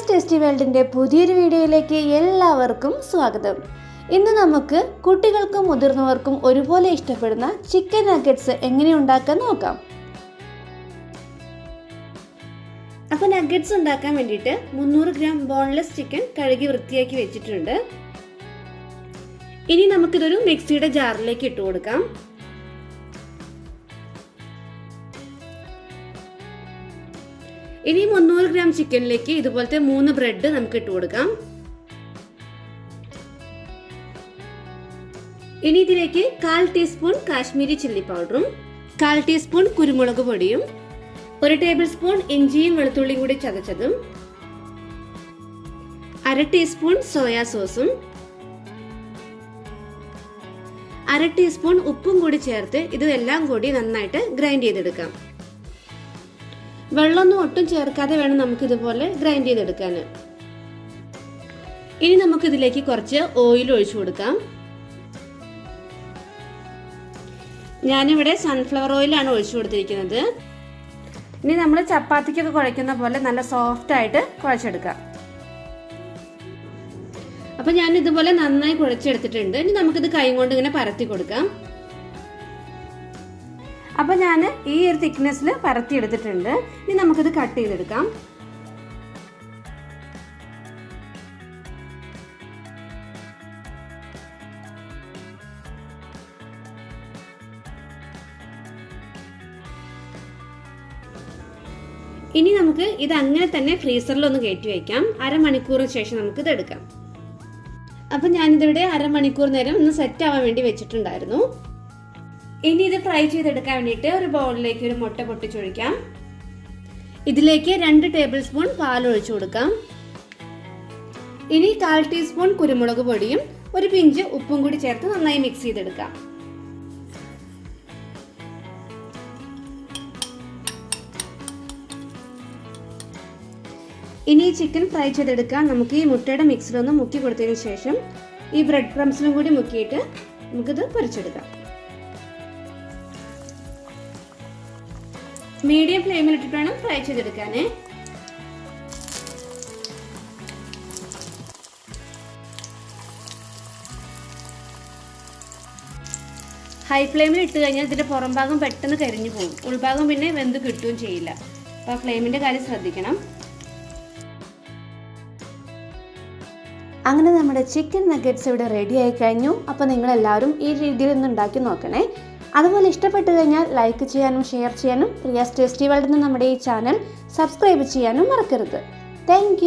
Riyas tasty വേൾഡിന്റെ പുതിയൊരു വീഡിയോയിലേക്ക് എല്ലാവർക്കും സ്വാഗതം. ഇന്ന് നമുക്ക് കുട്ടികൾക്കും മുതിർന്നവർക്കും ഒരുപോലെ ഇഷ്ടപ്പെടുന്ന ചിക്കൻ നഗറ്റ്സ് എങ്ങനെ ഉണ്ടാക്കാൻ നോക്കാം. അപ്പോൾ നഗറ്റ്സ് ഉണ്ടാക്കാൻ വേണ്ടിയിട്ട് മുന്നൂറ് ഗ്രാം ബോൺലെസ് ചിക്കൻ കഴുകി വൃത്തിയാക്കി വെച്ചിട്ടുണ്ട്. ഇനി നമുക്കിതൊരു മിക്സിയുടെ ജാറിലേക്ക് ഇട്ട് കൊടുക്കാം. ഇനി മുന്നൂറ് ഗ്രാം ചിക്കനിലേക്ക് ഇതുപോലത്തെ മൂന്ന് ബ്രെഡ് നമുക്ക് ഇട്ട് കൊടുക്കാം. ഇനി ഇതിലേക്ക് കാൽ ടീസ്പൂൺ കാശ്മീരി ചില്ലി പൗഡറും കാൽ ടീസ്പൂൺ കുരുമുളക് പൊടിയും ഒരു ടേബിൾ സ്പൂൺ ഇഞ്ചിയും വെളുത്തുള്ളിയും കൂടി ചതച്ചതും അര ടീസ്പൂൺ സോയാ സോസും അര ടീസ്പൂൺ ഉപ്പും കൂടി ചേർത്ത് ഇതെല്ലാം കൂടി നന്നായിട്ട് ഗ്രൈൻഡ് ചെയ്തെടുക്കാം. വെള്ളമൊന്നും ഒട്ടും ചേർക്കാതെ വേണം നമുക്ക് ഇതുപോലെ ഗ്രൈൻഡ് ചെയ്തെടുക്കാൻ. ഇനി നമുക്ക് ഇതിലേക്ക് കുറച്ച് ഓയിൽ ഒഴിച്ചു കൊടുക്കാം. ഞാനിവിടെ സൺഫ്ലവർ ഓയിലാണ് ഒഴിച്ചു കൊടുത്തിരിക്കുന്നത്. ഇനി നമ്മൾ ചപ്പാത്തിക്കൊക്കെ കുഴയ്ക്കുന്ന പോലെ നല്ല സോഫ്റ്റ് ആയിട്ട് കുഴച്ചെടുക്കാം. അപ്പൊ ഞാൻ ഇതുപോലെ നന്നായി കുഴച്ചെടുത്തിട്ടുണ്ട്. ഇനി നമുക്കിത് കൈ കൊണ്ട് ഇങ്ങനെ പരത്തി കൊടുക്കാം. അപ്പൊ ഞാൻ ഈ ഒരു തിക്നെസ്സിൽ പരത്തി എടുത്തിട്ടുണ്ട് ഇനി നമുക്കിത് കട്ട് ചെയ്തെടുക്കാം. ഇനി നമുക്ക് ഇത് അങ്ങനെ തന്നെ ഫ്രീസറിൽ ഒന്ന് കയറ്റി വയ്ക്കാം അരമണിക്കൂറിന് ശേഷം നമുക്കിത് എടുക്കാം. അപ്പം ഞാനിതിവിടെ അരമണിക്കൂർ നേരം ഒന്ന് സെറ്റ് ആവാൻ വേണ്ടി വെച്ചിട്ടുണ്ടായിരുന്നു. ഇനി ഇത് ഫ്രൈ ചെയ്തെടുക്കാൻ വേണ്ടിയിട്ട് ഒരു ബൗളിലേക്ക് ഒരു മുട്ട പൊട്ടിച്ചൊഴിക്കാം. ഇതിലേക്ക് രണ്ട് ടേബിൾ സ്പൂൺ പാൽ ഒഴിച്ചു കൊടുക്കാം. ഇനി കാൽ ടീസ്പൂൺ കുരുമുളക് പൊടിയും ഒരു പിഞ്ച് ഉപ്പും കൂടി ചേർത്ത് നന്നായി മിക്സ് ചെയ്തെടുക്കാം. ഇനി ഈ ചിക്കൻ ഫ്രൈ ചെയ്തെടുക്കാൻ നമുക്ക് ഈ മുട്ടയുടെ മിക്സിലൊന്ന് മുക്കി കൊടുത്തതിന് ശേഷം ഈ ബ്രെഡ് ക്രംസിലും കൂടി മുക്കിയിട്ട് നമുക്കിത് പൊരിച്ചെടുക്കാം. മീഡിയം ഫ്ലെയിമിൽ ഇട്ടിട്ട് വേണം ഫ്രൈ ചെയ്തെടുക്കാനേ. ഹൈ ഫ്ലെയിമിൽ ഇട്ട് കഴിഞ്ഞാൽ ഇതിന്റെ പുറം ഭാഗം പെട്ടെന്ന് കരിഞ്ഞു പോകും. ഉൾഭാഗം പിന്നെ വെന്ത് കിട്ടുകയും ചെയ്യില്ല. അപ്പോൾ ഫ്ലെയിമിന്റെ കാര്യം ശ്രദ്ധിക്കണം. അങ്ങനെ നമ്മുടെ ചിക്കൻ നഗറ്റ്സ് ഇവിടെ റെഡി ആയി കഴിഞ്ഞു. അപ്പോൾ നിങ്ങളെല്ലാവരും ഈ രീതിയിൽ ഒന്ന് ഉണ്ടാക്കി നോക്കണേ. അതുപോലെ ഇഷ്ടപ്പെട്ടു കഴിഞ്ഞാൽ ലൈക്ക് ചെയ്യാനും ഷെയർ ചെയ്യാനും പ്രിയാസ് ടേസ്റ്റി വേൾഡ് എന്ന നമ്മുടെ ഈ ചാനൽ സബ്സ്ക്രൈബ് ചെയ്യാനും മറക്കരുത്. താങ്ക്